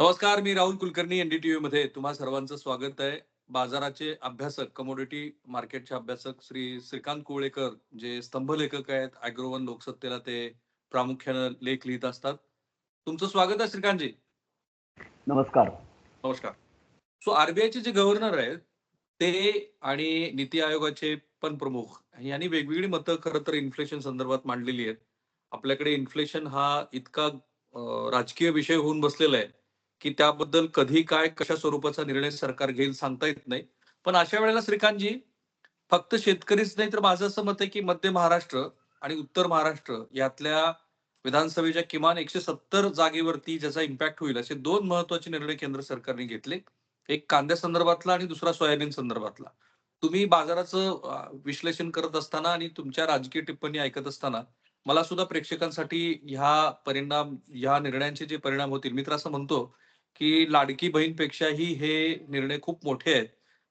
नमस्कार मी राहुल कुलकर्णी एनडीटीव्ही मध्ये तुम्हा सर्वांचं स्वागत आहे. बाजाराचे अभ्यासक कमोडिटी मार्केटचे अभ्यासक श्री श्रीकांत कोळेकर जे स्तंभ लेखक आहेत अॅग्रोवन लोकसत्तेला ते प्रामुख्यानं लेख लिहित असतात. तुमचं स्वागत आहे श्रीकांतजी. नमस्कार. नमस्कार. सो आरबीआयचे जे गव्हर्नर आहेत ते आणि नीती आयोगाचे पण प्रमुख यांनी वेगवेगळी मतं खरं तर इन्फ्लेशन संदर्भात मांडलेली आहेत. आपल्याकडे इन्फ्लेशन हा इतका राजकीय विषय होऊन बसलेला आहे. की त्याबद्दल कधी काय कशा स्वरूपाचा निर्णय सरकार घेईल सांगता येत नाही. पण अशा वेळेला श्रीकांतजी फक्त शेतकरीच नाही तर माझं असं मत आहे की मध्य महाराष्ट्र आणि उत्तर महाराष्ट्र यातल्या विधानसभेच्या किमान एकशे सत्तर जागेवरती ज्याचा इम्पॅक्ट होईल असे दोन महत्त्वाचे निर्णय केंद्र सरकारने घेतले. एक कांद्या संदर्भातला आणि दुसरा सोयाबीन संदर्भातला. तुम्ही बाजाराचं विश्लेषण करत असताना आणि तुमच्या राजकीय टिप्पणी ऐकत असताना मला सुद्धा प्रेक्षकांसाठी ह्या परिणाम ह्या निर्णयांचे जे परिणाम होतील मी तर असं म्हणतो की लाडकी बहीणपेक्षाही हे निर्णय खूप मोठे आहेत.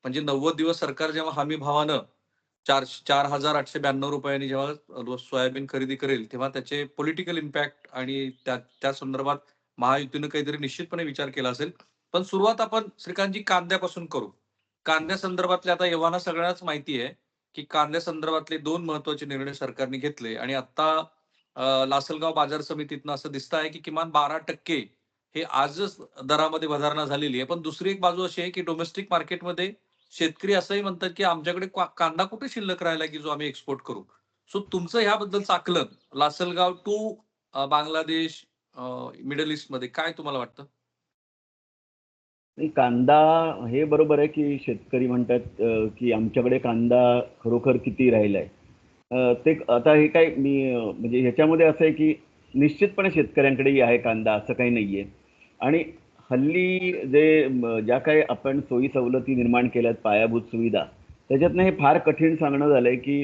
म्हणजे नव्वद दिवस सरकार जेव्हा हमी भावानं चार चार हजार आठशे ब्याण्णव रुपयांनी जेव्हा सोयाबीन खरेदी करेल तेव्हा त्याचे पॉलिटिकल इम्पॅक्ट आणि त्या त्या संदर्भात महायुतीनं काहीतरी निश्चितपणे विचार केला असेल. पण सुरुवात आपण श्रीकांतजी कांद्यापासून करू. कांद्या संदर्भातले आता एव्हाना सगळ्यांनाच माहिती आहे की कांद्या संदर्भातले दोन महत्त्वाचे निर्णय सरकारने घेतले आणि आता लासलगाव बाजार समितीतनं असं दिसत आहे की किमान बारा टक्के हे आजच दरामध्ये वधारणा झालेली आहे. पण दुसरी एक बाजू अशी आहे की डोमेस्टिक मार्केटमध्ये शेतकरी असंही म्हणतात की आमच्याकडे कांदा कुठे शिल्लक राहिला की जो आम्ही एक्सपोर्ट करू? सो तुमचं ह्याबद्दलचं आकलन लासलगाव टू बांगलादेश मिडल ईस्टमध्ये काय तुम्हाला वाटतं? कांदा हे बरोबर आहे की शेतकरी म्हणतात की आमच्याकडे कांदा खरोखर किती राहिलाय. ते आता हे काय मी म्हणजे ह्याच्यामध्ये असं आहे की निश्चितपणे शेतकऱ्यांकडेही आहे कांदा असं काही नाहीये. आणि हल्ली जे ज्या काही आपण सोयी सवलती निर्माण केल्यात पायाभूत सुविधा त्याच्यातनं हे फार कठीण सांगणं झालंय की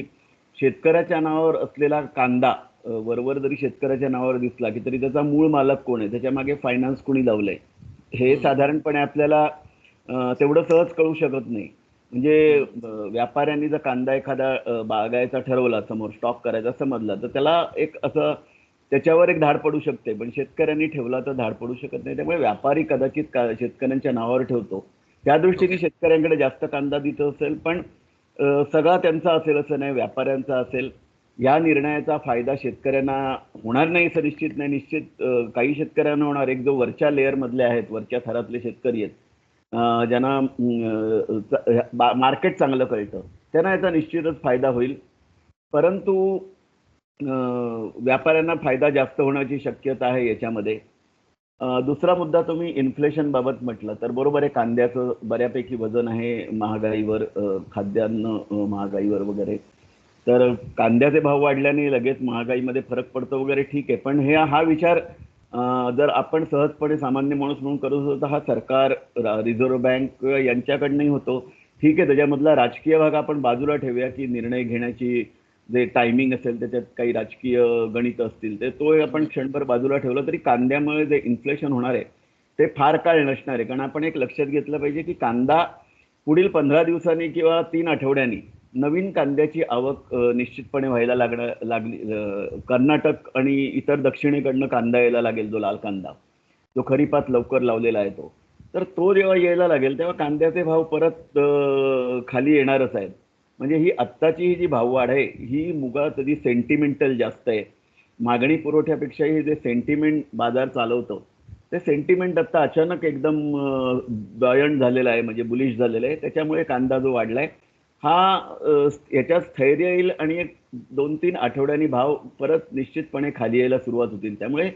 शेतकऱ्याच्या नावावर असलेला कांदा वरवर जरी शेतकऱ्याच्या नावावर दिसला की तरी त्याचा मूळ मालक कोण आहे? त्याच्यामागे फायनान्स कोणी लावलंय? हे. साधारणपणे आपल्याला तेवढं सहज कळू शकत नाही. म्हणजे व्यापाऱ्यांनी जर कांदा एखादा बागायचा ठरवला समोर स्टॉक करायचा समजला तर त्याला एक असं त्याच्यावर एक धाड पडू शकते. पण शेतकऱ्यांनी ठेवला तर धाड पडू शकत नाही. त्यामुळे व्यापारी कदाचित का शेतकऱ्यांच्या नावावर ठेवतो. त्या दृष्टीने. शेतकऱ्यांकडे जास्त कांदा देत असेल पण सगळा त्यांचा असेल असं नाही व्यापाऱ्यांचा असेल. या निर्णयाचा फायदा शेतकऱ्यांना होणार नाही असं निश्चित नाही. निश्चित काही शेतकऱ्यांना होणार. एक जो वरच्या लेअर मधले आहेत वरच्या थरातले शेतकरी आहेत ज्यांना मार्केट चांगलं कळतं. त्यांना याचा निश्चितच फायदा होईल. परंतु व्यापाऱ्यांना फायदा जास्त होण्याची शक्यता आहे याच्यामध्ये. दुसरा मुद्दा तुम्ही इन्फ्लेशन बाबत म्हटलं तर बरोबर आहे कांद्याचं बऱ्यापैकी वजन आहे महागाईवर खाद्यान्न महागाईवर वगैरे. तर कांद्याचे भाव वाढल्याने लगेच महागाईमध्ये फरक पडतो वगैरे ठीक आहे. पण हे हा विचार जर आपण सहजपणे सामान्य माणूस म्हणून करत होतो तर हा सरकार रिझर्व्ह बँक यांच्याकडनंही होतो. ठीक आहे त्याच्यामधला राजकीय भाग आपण बाजूला ठेवूया की निर्णय घेण्याची जे टायमिंग असेल त्याच्यात काही राजकीय गणित असतील ते तो आपण क्षणभर बाजूला ठेवला तरी कांद्यामुळे जे इन्फ्लेशन होणार आहे ते फार काळ नसणार आहे. कारण आपण एक लक्षात घेतलं पाहिजे की कांदा पुढील पंधरा दिवसांनी किंवा तीन आठवड्यांनी नवीन कांद्याची आवक निश्चितपणे व्हायला लागणार लागली कर्नाटक आणि इतर दक्षिणेकडनं कांदा यायला लागेल जो लाल कांदा जो खरीपात लवकर लावलेला आहे तो. तर तो जेव्हा यायला लागेल तेव्हा कांद्याचे भाव परत खाली येणारच आहेत. म्हणजे ही आत्ताची ही जी भाववाढ आहे ही मुगा कधी सेंटिमेंटल जास्त आहे. मागणी पुरवठ्यापेक्षाही जे सेंटिमेंट बाजार चालवतो ते सेंटिमेंट आत्ता अचानक एकदम दयण झालेलं आहे म्हणजे बुलिश झालेलं आहे. त्याच्यामुळे कांदा जो वाढला आहे. हा याच्यात स्थैर्य येईल आणि एक दोन तीन आठवड्यांनी भाव परत निश्चितपणे खाली यायला सुरुवात होतील. त्यामुळे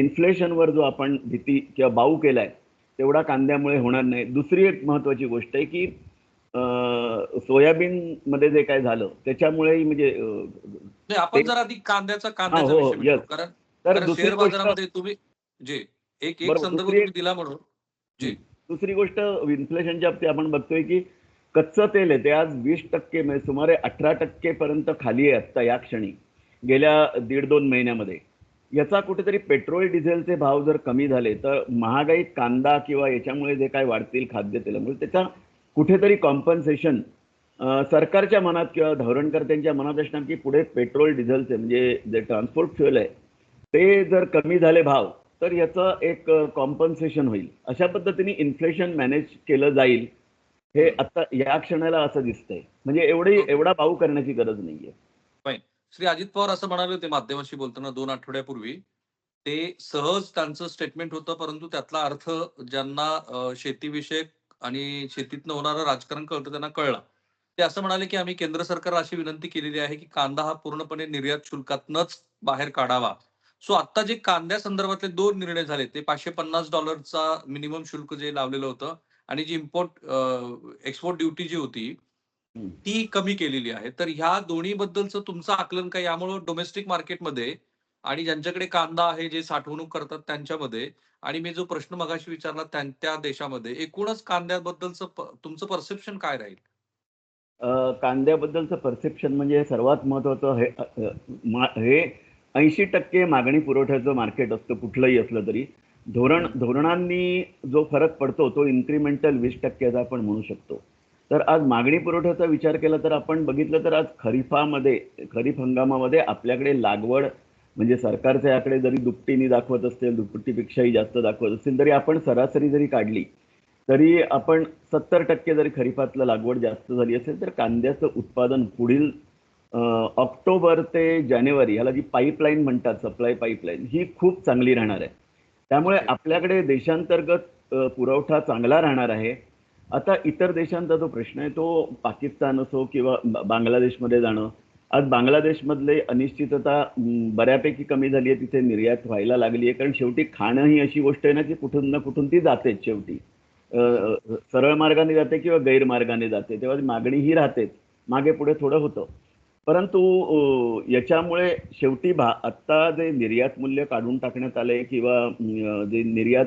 इन्फ्लेशनवर जो आपण भीती किंवा बाऊ आहे तेवढा कांद्यामुळे होणार नाही. दुसरी एक महत्त्वाची गोष्ट आहे की सोयाबीन मध्ये जे काय झालं त्याच्यामुळेही म्हणजे नाही आपण जर आधी कांद्याचा कांद्याचा हो, विषय yes. मिटवू. कारण तर कारण दुसरी शेअर गोष्ट बाजारामध्ये तुम्ही जे एक एक बरोबर, संदर्भ दुसरी तुम्ही दिला म्हणून दुसरी गोष्ट इन्फ्लेशनच्या बाबतीत आपण बघतोय की कच्चं तेल आहे ते आज वीस टक्के म्हणजे सुमारे अठरा टक्के पर्यंत खाली आहे आत्ता या क्षणी गेल्या दीड दोन महिन्यामध्ये याचा कुठेतरी पेट्रोल डिझेलचे भाव जर कमी झाले तर महागाईत कांदा किंवा याच्यामुळे जे काय वाढतील खाद्यतेलामुळे त्याचा कुठेतरी कॉम्पन्सेशन सरकारच्या मनात किंवा धोरणकर्त्यांच्या मनात असणार की पुढे पेट्रोल डिझेलचे म्हणजे जे ट्रान्सपोर्ट फ्युएल आहे ते जर कमी झाले भाव तर याचं एक कॉम्पन्सेशन होईल. अशा पद्धतीने इन्फ्लेशन मॅनेज केलं जाईल हे आता या क्षणाला असं दिसतंय. म्हणजे एवढी एवढा भाऊ करण्याची गरज नाहीये. श्री अजित पवार असं म्हणाले होते माध्यमाशी बोलताना दोन आठवड्यापूर्वी. ते सहज त्यांचं स्टेटमेंट होतं परंतु त्यातला अर्थ ज्यांना शेतीविषयक आणि शेतीतनं होणारं राजकारण कळतं त्यांना कळला. ते असं म्हणाले की आम्ही केंद्र सरकारला अशी विनंती केलेली आहे की कांदा हा पूर्णपणे निर्यात शुल्कातनच बाहेर काढावा. सो आता जे कांद्या संदर्भातले दोन निर्णय झाले ते पाचशे पन्नास डॉलरचा मिनिमम शुल्क जे लावलेलं होतं आणि जी इम्पोर्ट एक्सपोर्ट ड्युटी जी होती. ती कमी केलेली आहे. तर ह्या दोन्ही बद्दलचं तुमचं आकलन काय? यामुळं डोमेस्टिक मार्केटमध्ये आणि ज्यांच्याकडे कांदा आहे जे साठवणूक करतात त्यांच्यामध्ये आणि मी जो प्रश्न मगाशी विचारला त्या त्या देशामध्ये एकूणच कांद्याबद्दलचं तुमचं परसेप्शन काय राहील? कांद्याबद्दलचं परसेप्शन म्हणजे सर्वात महत्वाचं हे हे ऐंशी टक्के मागणी पुरवठ्याचं मार्केट असतं कुठलंही असलं तरी. धोरण धोरणांनी जो फरक पडतो तो इन्क्रिमेंटल वीस टक्क्याचा आपण म्हणू शकतो. तर आज मागणी पुरवठ्याचा विचार केला तर आपण बघितलं तर आज खरीपामध्ये खरीप हंगामामध्ये आपल्याकडे लागवड म्हणजे सरकारचे आकडे जरी दुपटीने दाखवत असतील दुपटीपेक्षाही जास्त दाखवत असतील तरी आपण सरासरी जरी काढली तरी आपण सत्तर टक्के जरी खरीपातलं लागवड जास्त झाली असेल तर कांद्याचं उत्पादन पुढील ऑक्टोबर ते जानेवारी ह्याला जी पाईपलाईन म्हणतात सप्लाय पाईपलाईन ही खूप चांगली राहणार आहे. त्यामुळे आपल्याकडे देशांतर्गत पुरवठा चांगला राहणार आहे. आता इतर देशांचा जो प्रश्न आहे तो पाकिस्तान असो किंवा बांगलादेशमध्ये जाणं आज बांगलादेशमधले अनिश्चितता बऱ्यापैकी कमी झाली आहे तिथे निर्यात व्हायला लागली आहे. कारण शेवटी खाणं ही अशी गोष्ट आहे ना की कुठून ना कुठून ती जातेच शेवटी. सरळ मार्गाने जाते किंवा गैरमार्गाने जाते तेव्हा मागणी ही राहतेच. मागे पुढे थोडं होतं. परंतु याच्यामुळे शेवटी भा आत्ता जे निर्यात मूल्य काढून टाकण्यात आले किंवा जे निर्यात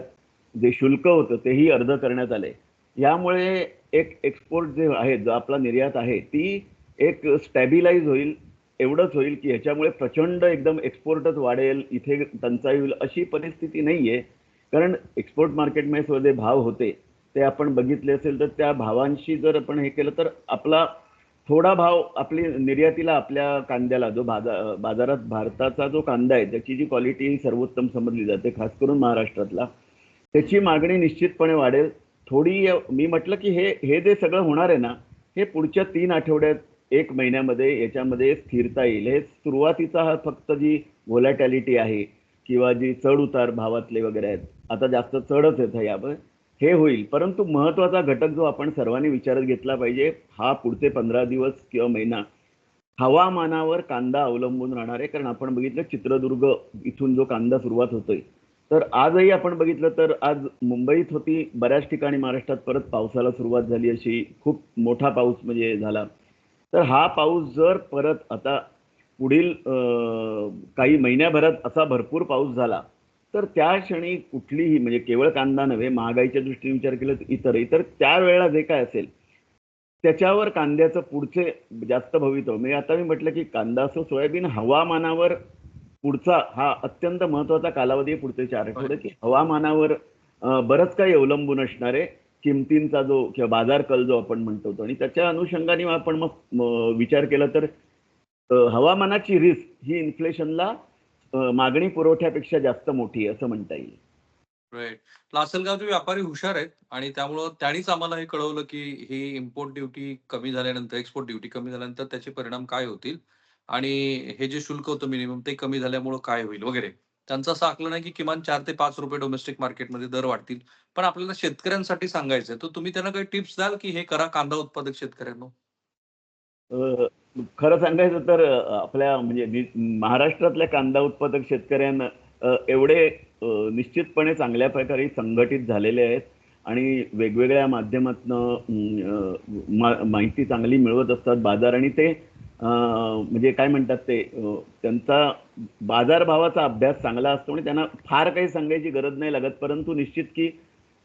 जे शुल्क होतं तेही अर्ध करण्यात आले. यामुळे एक एक्सपोर्ट जे आहे जो आपला निर्यात आहे ती एक स्टॅबिलाईज होईल एवढंच होईल की ह्याच्यामुळे प्रचंड एकदम एक्सपोर्टच वाढेल इथे टंचाई होईल अशी परिस्थिती नाही आहे कारण एक्सपोर्ट मार्केटमध्ये जे भाव होते ते आपण बघितले असेल तर त्या भावांशी जर आपण हे केलं तर आपला थोडा भाव आपली निर्यातीला आपल्या कांद्याला जो बाजार बाजारात भारताचा जो कांदा आहे त्याची जी क्वालिटी सर्वोत्तम समजली जाते खास करून महाराष्ट्रातला त्याची मागणी निश्चितपणे वाढेल. थोडी मी म्हटलं की हे हे जे सगळं होणार आहे ना हे पुढच्या तीन आठवड्यात एक महिन्यामध्ये याच्यामध्ये स्थिरता येईल. हे सुरुवातीचा हा फक्त जी व्होलॅटॅलिटी आहे किंवा जी चढ उतार भावातले वगैरे आहेत आता जास्त चढच येत आहे यामुळे हे होईल. परंतु महत्त्वाचा घटक जो आपण सर्वांनी विचारात घेतला पाहिजे हा पुढचे पंधरा दिवस किंवा महिना हवामानावर कांदा अवलंबून राहणार आहे. कारण आपण बघितलं चित्रदुर्ग इथून जो कांदा सुरुवात होतोय. तर आजही आपण बघितलं तर आज मुंबईत होती बऱ्याच ठिकाणी महाराष्ट्रात परत पावसाला सुरुवात झाली अशी खूप मोठा पाऊस म्हणजे झाला. तर हा पाऊस जर परत आता पुढील काही महिन्याभरात असा भरपूर पाऊस झाला तर त्या क्षणी कुठलीही म्हणजे केवळ कांदा नव्हे महागाईच्या दृष्टीने विचार केला तर इतरही तर त्यावेळेला जे काय असेल त्याच्यावर कांद्याचं पुढचे जास्त भवितव्य म्हणजे आता मी म्हटलं की कांदा असो सोयाबीन हवामानावर पुढचा हा अत्यंत महत्त्वाचा कालावधी पुढचे चार आठवडे की हवामानावर बरंच काही अवलंबून असणार आहे किमतींचा जो किंवा बाजार कल जो आपण म्हणतो आणि त्याच्या अनुषंगाने आपण मग विचार केला तर हवामानाची रिस्क ही इन्फ्लेशनला मागणी पुरवठ्यापेक्षा जास्त मोठी आहे असं म्हणता येईल. राईट लासलगावचे व्यापारी हुशार आहेत आणि त्यामुळं त्यांनीच आम्हाला हे कळवलं की ही इम्पोर्ट ड्युटी कमी झाल्यानंतर एक्सपोर्ट ड्युटी कमी झाल्यानंतर त्याचे परिणाम काय होतील आणि हे जे शुल्क होतं मिनिमम ते कमी झाल्यामुळं काय होईल वगैरे. त्यांचं असं आकलन आहे की किमान चार ते पाच रुपये डोमेस्टिक मार्केटमध्ये दर वाढतील. पण आपल्याला शेतकऱ्यांसाठी सांगायचं तर तुम्ही त्यांना काही टिप्स द्याल की हे करा कांदा उत्पादक शेतकऱ्यांना? खरं सांगायचं तर आपल्या म्हणजे महाराष्ट्रातल्या कांदा उत्पादक शेतकऱ्यांना एवढे निश्चितपणे चांगल्या प्रकारे संघटित झालेले आहेत आणि वेगवेगळ्या माध्यमातनं माहिती चांगली मिळवत असतात बाजार आणि ते म्हणजे काय म्हणतात ते त्यांचा बाजारभावाचा अभ्यास चांगला असतो आणि त्यांना फार काही सांगायची गरज नाही लागत. परंतु निश्चित की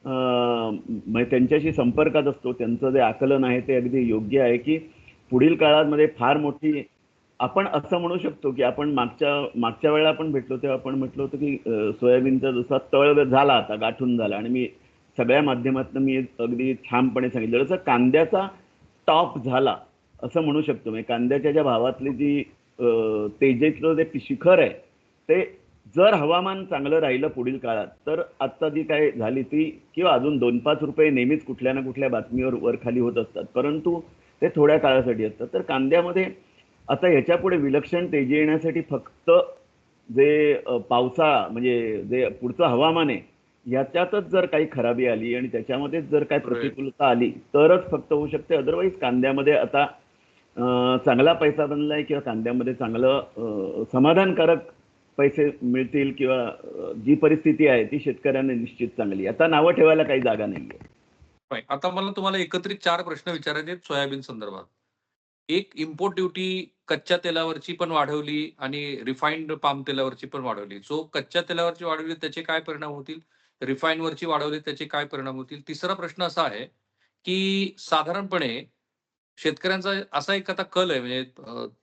म्हणजे त्यांच्याशी संपर्कात असतो. त्यांचं जे आकलन आहे ते अगदी योग्य आहे की पुढील काळामध्ये फार मोठी आपण असं म्हणू शकतो की आपण मागच्या मागच्या वेळेला आपण भेटलो तेव्हा आपण म्हटलं होतं की सोयाबीनचा जसा तळ झाला आता गाठून झाला. आणि मी सगळ्या माध्यमातून मी अगदी ठामपणे सांगितलं. जसं कांद्याचा टॉप झाला असं म्हणू शकतो. म्हणजे कांद्याच्या ज्या भावातली जी तेजेतलं जे शिखर आहे ते जर हवामान चांगलं राहिलं पुढील काळात तर आत्ता जी काय झाली ती किंवा अजून दोन पाच रुपये नेहमीच कुठल्या ना कुठल्या बातमीवर वर खाली होत असतात. परंतु ते थोड्या काळासाठी असतात. तर कांद्यामध्ये आता ह्याच्या पुढे विलक्षण तेजी येण्यासाठी फक्त जे पावसाळा म्हणजे जे पुढचं हवामान आहे याच्यातच जर काही खराबी आली आणि त्याच्यामध्येच जर काही. प्रतिकूलता आली तरच फक्त होऊ शकते. अदरवाईज कांद्यामध्ये आता चांगला पैसा बनलाय किंवा कांद्यामध्ये चांगलं समाधानकारक पैसे मिळतील किंवा जी परिस्थिती आहे ती शेतकऱ्यांना निश्चित चांगली आता नावं ठेवायला काही जागा नाहीये. आता मला तुम्हाला एकत्रित चार प्रश्न विचारायचे आहेत सोयाबीन संदर्भात. एक इम्पोर्ट ड्युटी कच्च्या तेलावरची पण वाढवली आणि रिफाईंड पाम तेलावरची पण वाढवली. जो कच्च्या तेलावरची वाढवली त्याचे काय परिणाम होतील? रिफाईन वरची वाढवली त्याचे काय परिणाम होतील? तिसरा प्रश्न असा आहे की साधारणपणे शेतकऱ्यांचा असा एक आता कल आहे म्हणजे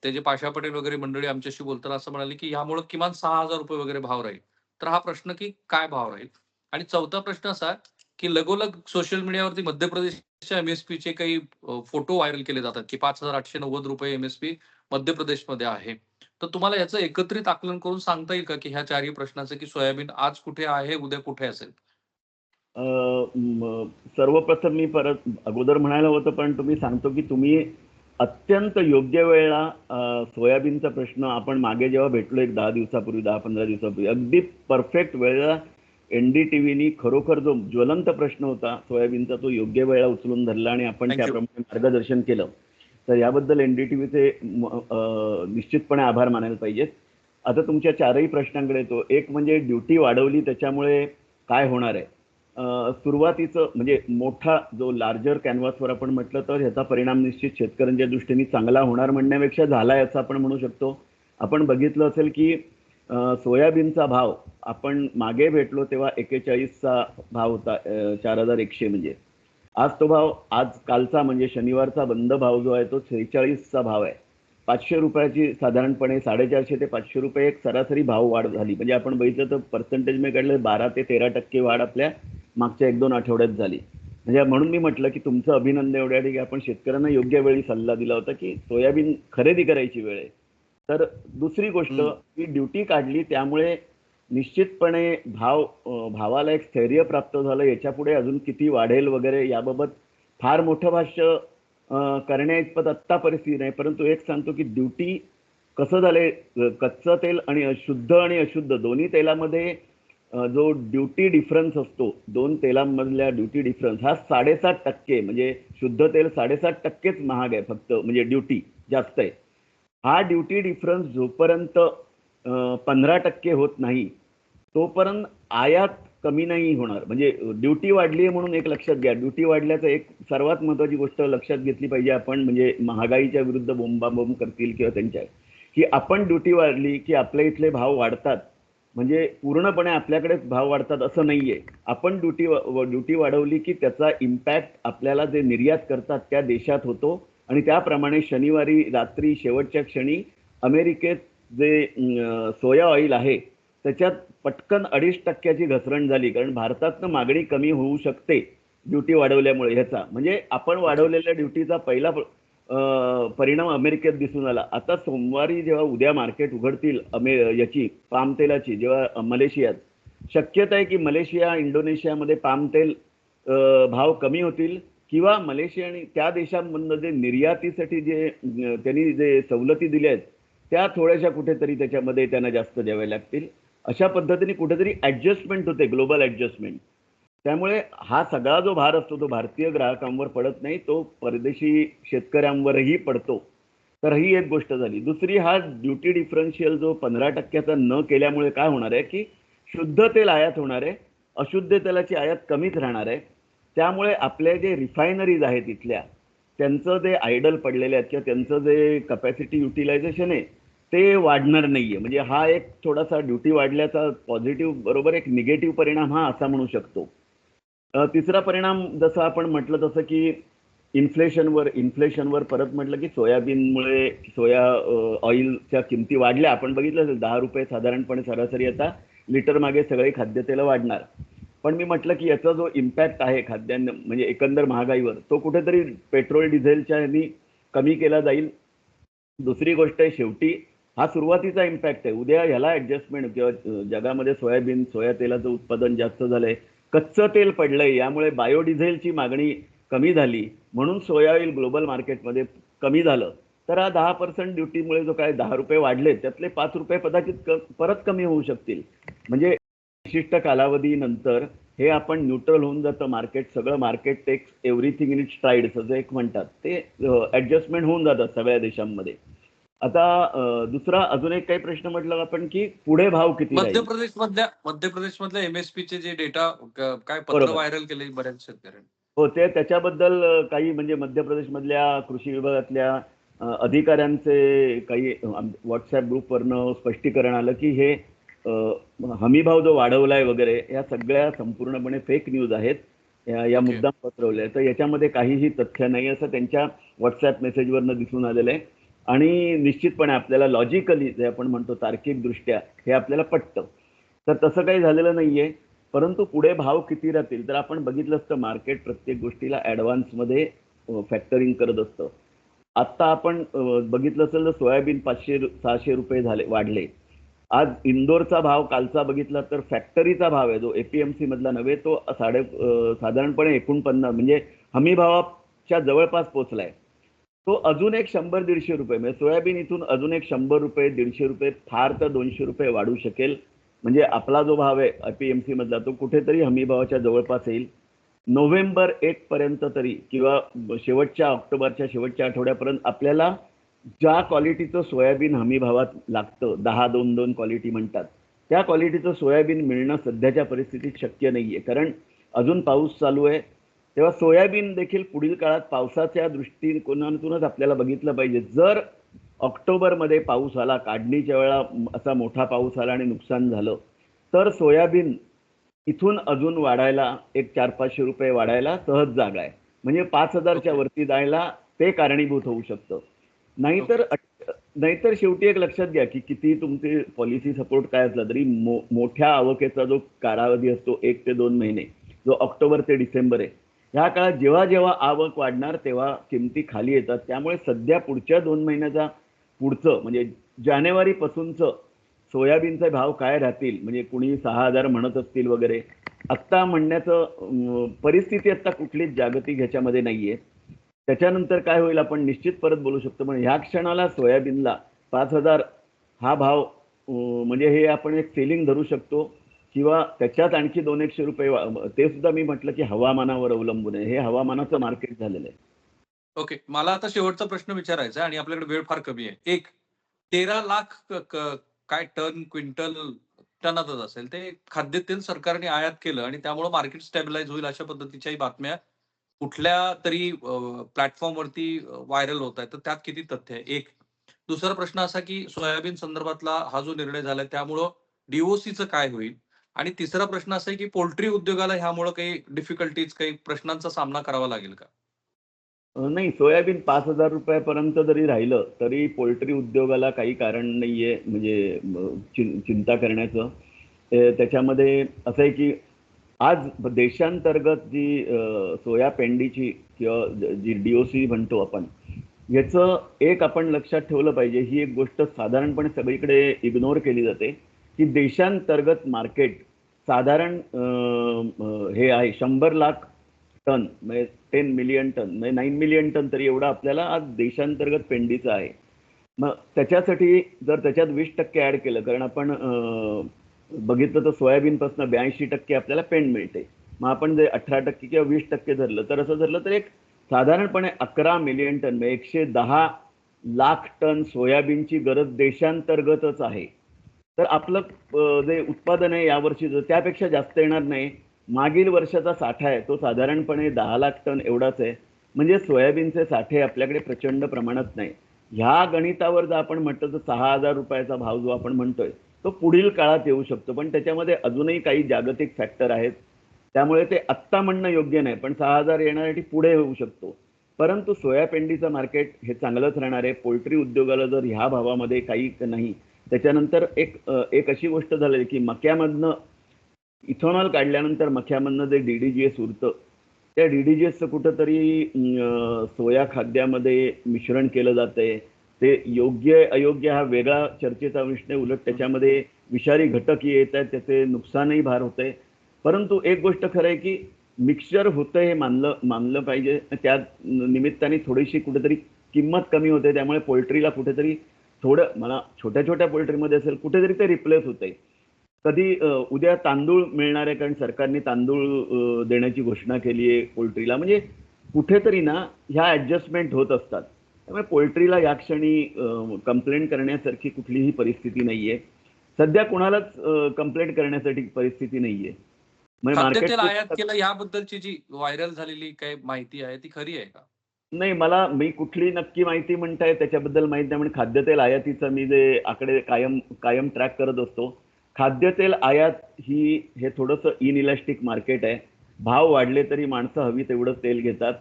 त्याचे पाशा पटेल वगैरे मंडळी आमच्याशी बोलताना असं म्हणाले की ह्यामुळे किमान सहा हजार रुपये वगैरे भाव राहील. तर हा प्रश्न की काय भाव राहील? आणि चौथा प्रश्न असा की लगोलग सोशल मीडियावरती मध्य प्रदेशच्या एमएसपी चे काही फोटो व्हायरल केले जातात की पाच हजार आठशे नव्वद रुपये एमएसपी मध्य प्रदेशमध्ये आहे. तर तुम्हाला याचं एकत्रित आकलन करून सांगता येईल का की ह्या चारही प्रश्नाचं की सोयाबीन आज कुठे आहे उद्या कुठे असेल? सर्वप्रथम मी परत अगोदर म्हणायला होतं पण तुम्ही सांगतो की तुम्ही अत्यंत योग्य वेळेला सोयाबीनचा प्रश्न आपण मागे जेव्हा भेटलो एक दहा दिवसापूर्वी दहा पंधरा दिवसापूर्वी अगदी परफेक्ट वेळेला एन डी टी व्हीनी खरोखर जो ज्वलंत प्रश्न होता सोयाबीनचा तो योग्य वेळा उचलून धरला आणि आपण. त्याप्रमाणे मार्गदर्शन केलं. तर याबद्दल एन डी टी व्हीचे निश्चितपणे आभार मानायला पाहिजेत. आता तुमच्या चारही प्रश्नांकडे येतो. एक म्हणजे ड्युटी वाढवली त्याच्यामुळे काय होणार आहे? सुरुवातीचं म्हणजे मोठा जो लार्जर कॅनव्हासवर आपण म्हटलं तर ह्याचा परिणाम निश्चित शेतकऱ्यांच्या दृष्टीने चांगला होणार म्हणण्यापेक्षा झाला याचा आपण म्हणू शकतो. आपण बघितलं असेल की सोयाबीनचा भाव आपण मागे भेटलो तेव्हा एकेचाळीसचा भाव होता चार हजार एकशे म्हणजे. आज तो भाव आज कालचा म्हणजे शनिवारचा बंद भाव जो आहे तो त्रेचाळीसचा भाव आहे. पाचशे रुपयाची साधारणपणे साडेचारशे ते पाचशे रुपये एक सरासरी भाव वाढ झाली. म्हणजे आपण बघितलं तर पर्सेंटेज मी काढलं बारा ते तेरा टक्के वाढ आपल्या मागच्या एक दोन आठवड्यात झाली. म्हणजे म्हणून मी म्हटलं की तुमचं अभिनंदन एवढ्यासाठी की आपण शेतकऱ्यांना योग्य वेळी सल्ला दिला होता की सोयाबीन खरेदी करायची वेळ आहे. तर दुसरी गोष्ट. की ड्युटी काढली त्यामुळे निश्चितपणे भाव भावाला एक स्थैर्य प्राप्त झालं. याच्यापुढे अजून किती वाढेल वगैरे याबाबत फार मोठं भाष्य करण्याइतपत आत्ता परिस्थिती नाही परंतु एक सांगतो की ड्युटी कसं झालंय कच्चं तेल आणि शुद्ध आणि अशुद्ध दोन्ही तेलामध्ये जो ड्युटी डिफरन्स असतो दोन तेलांमधल्या ड्युटी डिफरन्स हा साडेसात टक्के म्हणजे शुद्ध तेल साडेसात टक्केच महाग आहे फक्त म्हणजे ड्युटी जास्त आहे. हा ड्युटी डिफरन्स जोपर्यंत पंधरा टक्के होत नाही तोपर्यंत आयात कमी नाही होणार. म्हणजे ड्युटी वाढली आहे म्हणून एक लक्षात घ्या. ड्युटी वाढल्याचं एक सर्वात महत्त्वाची गोष्ट लक्षात घेतली पाहिजे आपण म्हणजे महागाईच्या विरुद्ध बोंबाबोंब करतील किंवा त्यांच्या. की आपण ड्युटी वाढली की आपल्या इथले भाव वाढतात. म्हणजे पूर्णपणे आपल्याकडेच भाव वाढतात असं नाहीये. आपण ड्युटी ड्युटी वाढवली की त्याचा इम्पॅक्ट आपल्याला जे निर्यात करतात त्या देशात होतो. आणि त्याप्रमाणे शनिवारी रात्री शेवटच्या क्षणी अमेरिकेत जे सोया ऑइल आहे त्याच्यात पटकन अडीच टक्क्याची घसरण झाली कारण भारतातनं मागणी कमी होऊ शकते ड्युटी वाढवल्यामुळे ह्याचा. म्हणजे आपण वाढवलेल्या ड्युटीचा पहिला परिणाम अमेरिकेत दिसून आला. आता सोमवारी जेव्हा उद्या मार्केट उघडतील अमे याची पामतेलाची जेव्हा मलेशियात शक्यता आहे की मलेशिया इंडोनेशियामध्ये पाम तेल भाव कमी होतील किंवा मलेशिया आणि त्या देशांमधनं जे निर्यातीसाठी जे त्यांनी जे सवलती दिल्या आहेत त्या थोड्याशा कुठेतरी त्याच्यामध्ये त्यांना जास्त द्याव्या लागतील. अशा पद्धतीने कुठेतरी ॲडजस्टमेंट होते ग्लोबल ॲडजस्टमेंट त्यामुळे हा सगळा जो भार असतो तो भारतीय ग्राहकांवर पडत नाही तो परदेशी शेतकऱ्यांवरही पडतो. तर ही एक गोष्ट झाली. दुसरी हा ड्युटी डिफरन्शियल जो पंधरा टक्क्याचा न केल्यामुळे काय होणार आहे की शुद्ध तेल आयात होणार आहे अशुद्ध तेलाची आयात कमीच राहणार आहे. त्यामुळे आपल्या जे रिफायनरीज आहेत इथल्या त्यांचं जे आयडल पडलेले आहेत किंवा त्यांचं जे कपॅसिटी युटिलायझेशन आहे ते वाढणार नाहीये. म्हणजे हा एक थोडासा ड्युटी वाढल्याचा पॉझिटिव्ह बरोबर एक निगेटिव्ह परिणाम हा असा म्हणू शकतो. तिसरा परिणाम जसं आपण म्हटलं तसं की इन्फ्लेशनवर इन्फ्लेशनवर परत म्हटलं की सोयाबीनमुळे सोया ऑइलच्या किमती वाढल्या. आपण बघितलं असेल दहा रुपये साधारणपणे सरासरी आता लिटर मागे सगळी खाद्यतेलं वाढणार. पण मी म्हटलं की याचा जो इम्पॅक्ट आहे खाद्यान्न म्हणजे एकंदर महागाईवर तो कुठेतरी पेट्रोल डिझेलच्या ह्यांनी कमी केला जाईल. दुसरी गोष्ट आहे शेवटी हा सुरुवातीचा इम्पॅक्ट आहे. उद्या ह्याला ॲडजस्टमेंट किंवा जगामध्ये सोयाबीन सोया तेलाचं उत्पादन जास्त झालंय. कच्चं तेल पडलंय यामुळे बायोडिझेलची मागणी कमी झाली. म्हणून सोया ऑइल ग्लोबल मार्केटमध्ये कमी झालं. तर हा दहा पर्सेंट ड्युटीमुळे जो काय दहा रुपये वाढले त्यातले पाच रुपये कदाचित क परत कमी होऊ शकतील. म्हणजे विशिष्ट कालावधीनंतर हे आपण न्यूट्रल होऊन जातं मार्केट सगळं market takes everything in it strides असं एक म्हणतात. ते ॲडजस्टमेंट होऊन जातात सगळ्या देशांमध्ये. आता दुसरा अजून एक काही प्रश्न म्हटलं आपण की पुढे भाव किती मध्य प्रदेश मधल्या मध्य प्रदेश मधल्या एमएसपी चे जे डेटा काय पत्र. व्हायरल केले बऱ्याच शेतकऱ्यांनी? हो ते त्याच्याबद्दल काही म्हणजे मध्य प्रदेशमधल्या कृषी विभागातल्या अधिकाऱ्यांचे काही व्हॉट्सअप ग्रुपवरनं स्पष्टीकरण आलं की हे हमीभाव जो वाढवलाय वगैरे या सगळ्या संपूर्णपणे फेक न्यूज आहेत. या या. मुद्दाम पत्रवले तर याच्यामध्ये काहीही तथ्य नाही असं त्यांच्या व्हॉट्सअप मेसेजवरनं दिसून आलेलं आहे. आणि निश्चितपणे आपल्याला लॉजिकली जे आपण म्हणतो तार्किकदृष्ट्या हे आपल्याला पटतं. तर तसं काही झालेलं नाहीये. परंतु पुढे भाव किती राहतील? तर आपण बघितलं असतं मार्केट प्रत्येक गोष्टीला ॲडव्हान्समध्ये फॅक्टरिंग करत असतं. आत्ता आपण बघितलं असेल तर सोयाबीन पाचशे सहाशे रुपये झाले वाढले. आज इंदोरचा भाव कालचा बघितला तर फॅक्टरीचा भाव आहे जो एपीएमसी मधला नव्हे तो साडे साधारणपणे एकोणपन्नास म्हणजे हमी भावाच्या जवळपास पोहोचलाय तो अजून एक शंभर दीडशे रुपये म्हणजे सोयाबीन इथून अजून एक शंभर रुपये दीडशे रुपये फार तर दोनशे रुपये वाढू शकेल. म्हणजे आपला जो भाव आहे एपीएमसी मधला तो कुठेतरी हमीभावाच्या जवळपास येईल. नोव्हेंबर एक पर्यंत तरी किंवा शेवटच्या ऑक्टोबरच्या शेवटच्या आठवड्यापर्यंत आपल्याला ज्या क्वालिटीचं सोयाबीन हमीभावात लागतं दहा दोन दोन क्वालिटी म्हणतात त्या क्वालिटीचं सोयाबीन मिळणं सध्याच्या परिस्थितीत शक्य नाहीये. कारण अजून पाऊस चालू आहे तेव्हा सोयाबीन देखील पुढील काळात पावसाच्या दृष्टिकोनातूनच आपल्याला बघितलं पाहिजे. जर ऑक्टोबरमध्ये पाऊस आला काढणीच्या वेळा असा मोठा पाऊस आला आणि नुकसान झालं तर सोयाबीन इथून अजून वाढायला एक चार पाचशे रुपये वाढायला सहज जागा आहे. म्हणजे पाच हजारच्या वरती जायला ते कारणीभूत होऊ शकतं. नाहीतर नाहीतर शेवटी एक लक्षात घ्या की किती तुमचे पॉलिसी सपोर्ट काय असला तरी मो मोठ्या आवकेचा जो कालावधी असतो एक ते दोन महिने जो ऑक्टोबर ते डिसेंबर आहे ह्या काळात जेव्हा जेव्हा आवक वाढणार तेव्हा किमती खाली येतात. त्यामुळे सध्या पुढच्या दोन महिन्याचा पुढचं म्हणजे जानेवारीपासूनचं सोयाबीनचे भाव काय राहतील? म्हणजे कुणी सहा हजार म्हणत असतील वगैरे. आत्ता म्हणण्याचं परिस्थिती आत्ता कुठलीच जागतिक ह्याच्यामध्ये नाही आहे त्याच्यानंतर काय होईल आपण निश्चित परत बोलू शकतो. पण ह्या क्षणाला सोयाबीनला पाच हजार हा भाव म्हणजे हे आपण एक सेलिंग धरू शकतो. किंवा त्याच्यात आणखी दोन एकशे रुपये ते सुद्धा मी म्हटलं की हवामानावर अवलंबून आहे. हे हवामानाचं मार्केट झालेलं आहे. ओके. मला आता शेवटचा प्रश्न विचारायचा आणि आपल्याकडे वेळ फार कमी आहे. एक तेरा लाख काय टन क्विंटल टनातच असेल. ते खाद्यतेल सरकारने आयात केलं आणि त्यामुळे मार्केट स्टॅबिलाईज होईल अशा पद्धतीच्याही बातम्या कुठल्या तरी प्लॅटफॉर्मवरती व्हायरल होत आहेत. तर त्यात किती तथ्य आहे? एक दुसरा प्रश्न असा की सोयाबीन संदर्भातला हा जो निर्णय झालाय त्यामुळं डीओसीचं काय होईल? आणि तिसरा प्रश्न असा आहे की पोल्ट्री उद्योगाला ह्यामुळं काही डिफिकल्टीज काही प्रश्नांचा सामना करावा लागेल का? नाही सोयाबीन पाच हजार रुपयापर्यंत जरी राहिलं तरी पोल्ट्री उद्योगाला काही कारण नाहीये म्हणजे चिंता करण्याचं. त्याच्यामध्ये असं आहे की आज देशांतर्गत जी सोया पेंडीची किंवा ज- जी डीओसी म्हणतो आपण याचं एक आपण लक्षात ठेवलं पाहिजे. ही एक गोष्ट साधारणपणे सगळीकडे इग्नोर केली जाते. की देशांतर्गत मार्केट साधारण हे आहे शंभर लाख टन म्हणजे टेन मिलियन टन म्हणजे नाईन मिलियन टन तरी एवढा आपल्याला आज देशांतर्गत पेंडीचं आहे. मग त्याच्यासाठी जर त्याच्यात वीस टक्के ॲड केलं कारण आपण बघितलं तर सोयाबीनपासून ब्याऐंशी टक्के आपल्याला पेंड मिळते. मग आपण जे अठरा टक्के किंवा वीस टक्के धरलं तर असं धरलं तर एक साधारणपणे अकरा मिलियन टन म्हणजे एकशे दहा लाख टन सोयाबीनची गरज देशांतर्गतच आहे. तर आपलं जे उत्पादन आहे यावर्षीचं त्यापेक्षा जास्त येणार नाही. मागील वर्षाचा साठा आहे तो साधारणपणे दहा लाख टन एवढाच आहे. म्हणजे सोयाबीनचे साठे आपल्याकडे प्रचंड प्रमाणात नाही. ह्या गणितावर जर आपण म्हटलं तर सहा हजार रुपयाचा भाव जो आपण म्हणतोय तो पुढील काळात येऊ शकतो. पण त्याच्यामध्ये अजूनही काही जागतिक फॅक्टर आहेत. त्यामुळे ते आत्ता म्हणणं योग्य नाही पण सहा हजार येण्यासाठी पुढे होऊ शकतो. परंतु सोयापेंडीचं मार्केट हे चांगलंच राहणार आहे. पोल्ट्री उद्योगाला जर ह्या भावामध्ये काही नाही त्याच्यानंतर एक एक अशी गोष्ट झालेली की मक्यामधनं इथॉनॉल काढल्यानंतर मक्यामधनं जे डी डी जी एस उरतं त्या डी डी जी एसचं कुठंतरी सोया खाद्यामध्ये मिश्रण केलं जातंय. ते योग्य अयोग्य हा वेगळा चर्चेचा विषय उलट त्याच्यामध्ये विषारी घटक येत आहेत त्याचे नुकसानही भार होतंय. परंतु एक गोष्ट खरं आहे की मिक्सचर होतं हे मानलं मानलं पाहिजे. त्या निमित्ताने थोडीशी कुठेतरी किंमत कमी होते त्यामुळे पोल्ट्रीला कुठेतरी थोडं मला छोट्या छोट्या पोल्ट्रीमध्ये असेल कुठेतरी ते रिप्लेस होतंय. कधी अ, उद्या तांदूळ मिळणार आहे कारण सरकारने तांदूळ देण्याची घोषणा केली आहे पोल्ट्रीला. म्हणजे कुठेतरी ना ह्या ॲडजस्टमेंट होत असतात. त्यामुळे पोल्ट्रीला या क्षणी कंप्लेंट करण्यासारखी कुठलीही परिस्थिती नाही आहे सध्या कोणालाच कंप्लेंट करण्यासाठी परिस्थिती नाही आहे म्हणजे market- आयात केलं याबद्दलची जी व्हायरल झालेली काही माहिती आहे ती खरी आहे का? नाही मला मी कुठली नक्की माहिती म्हणताय त्याच्याबद्दल माहीत नाही. म्हणजे खाद्यतेल आयातीचं मी जे आकडे कायम कायम ट्रॅक करत असतो. खाद्यतेल आयात ही हे थोडंसं इनइलास्टिक मार्केट आहे. भाव वाढले तरी माणसं हवी तेवढं तेल घेतात.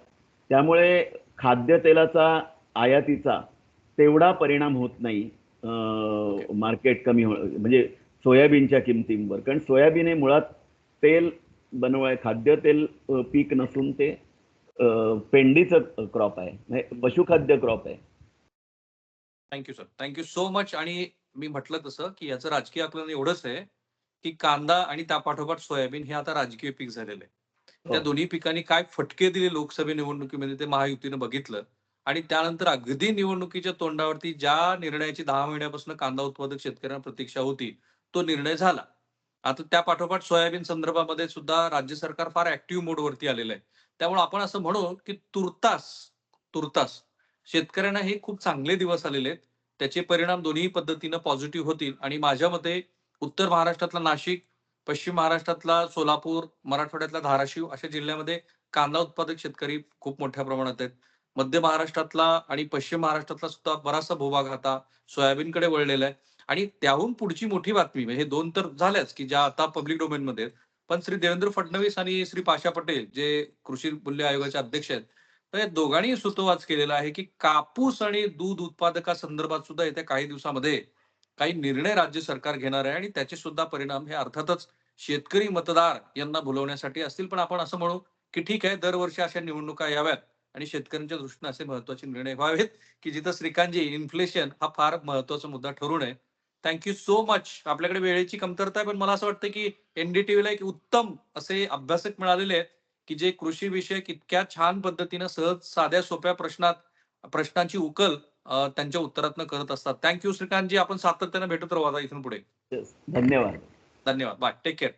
त्यामुळे खाद्यतेलाचा आयातीचा तेवढा परिणाम होत नाही मार्केट कमी हो म्हणजे सोयाबीनच्या किमतींवर. कारण सोयाबीन हे मुळात तेल बनवाय खाद्यतेल पीक नसून ते पेंडीचं क्रॉप आहे. म्हणजे पशुखाद्य क्रॉप आहे. Thank you sir thank you so much आणि मी म्हटलं तसं की याचं राजकीय आकलन एवढंच आहे की कांदा आणि त्या पाठोपाठ सोयाबीन हे आता राजकीय पीक झालेलं आहे. त्या हो. दोन्ही पिकांनी काय फटके दिले लोकसभा निवडणुकीमध्ये ते महायुतीनं बघितलं. आणि त्यानंतर अगदी निवडणुकीच्या तोंडावरती ज्या निर्णयाची दहा महिन्यापासून कांदा उत्पादक शेतकऱ्यांना प्रतीक्षा होती तो निर्णय झाला. आता त्या पाठोपाठ सोयाबीन संदर्भामध्ये सुद्धा राज्य सरकार फार ऍक्टिव्ह मोडवरती आलेलं आहे. त्यामुळे आपण असं म्हणू की तुर्तास तुर्तास. शेतकऱ्यांना हे खूप चांगले दिवस आलेले आहेत. त्याचे परिणाम दोन्ही पद्धतीनं पॉझिटिव्ह होतील. आणि माझ्या मते उत्तर महाराष्ट्रातला नाशिक पश्चिम महाराष्ट्रातला सोलापूर मराठवाड्यातला धाराशिव अशा जिल्ह्यामध्ये कांदा उत्पादक शेतकरी खूप मोठ्या प्रमाणात आहेत. मध्य महाराष्ट्रातला आणि पश्चिम महाराष्ट्रातला सुद्धा बराचसा भूभाग आता सोयाबीनकडे वळलेला आहे. आणि त्याहून पुढची मोठी बातमी म्हणजे हे दोन तर झाल्याच की ज्या आता पब्लिक डोमेनमध्ये आहेत पण श्री देवेंद्र फडणवीस आणि श्री पाशा पटेल जे कृषी मूल्य आयोगाचे अध्यक्ष आहेत तर या दोघांनी सुतोवाच केलेला आहे की कापूस आणि दूध उत्पादका संदर्भात सुद्धा येत्या काही दिवसामध्ये काही निर्णय राज्य सरकार घेणार आहे आणि त्याचे सुद्धा परिणाम हे अर्थातच शेतकरी मतदार यांना भुलवण्यासाठी असतील. पण आपण असं म्हणू की ठीक आहे दरवर्षी अशा निवडणुका याव्यात आणि शेतकऱ्यांच्या दृष्टीने असे महत्त्वाचे निर्णय व्हावेत की जिथं श्रीकांतजी इन्फ्लेशन हा फार महत्त्वाचा मुद्दा ठरून आहे थँक्यू सो मच आपल्याकडे वेळेची कमतरता आहे पण मला असं वाटतं की एनडीटीव्हीला एक उत्तम असे अभ्यासक मिळालेले आहेत की जे कृषी विषयक इतक्या छान पद्धतीनं सहज साध्या सोप्या प्रश्नात प्रश्नांची उकल त्यांच्या उत्तरातनं करत असतात. Thank you Shrikantji. आपण सातत्यानं भेटत राहू आता इथून पुढे. धन्यवाद. धन्यवाद. Bye take care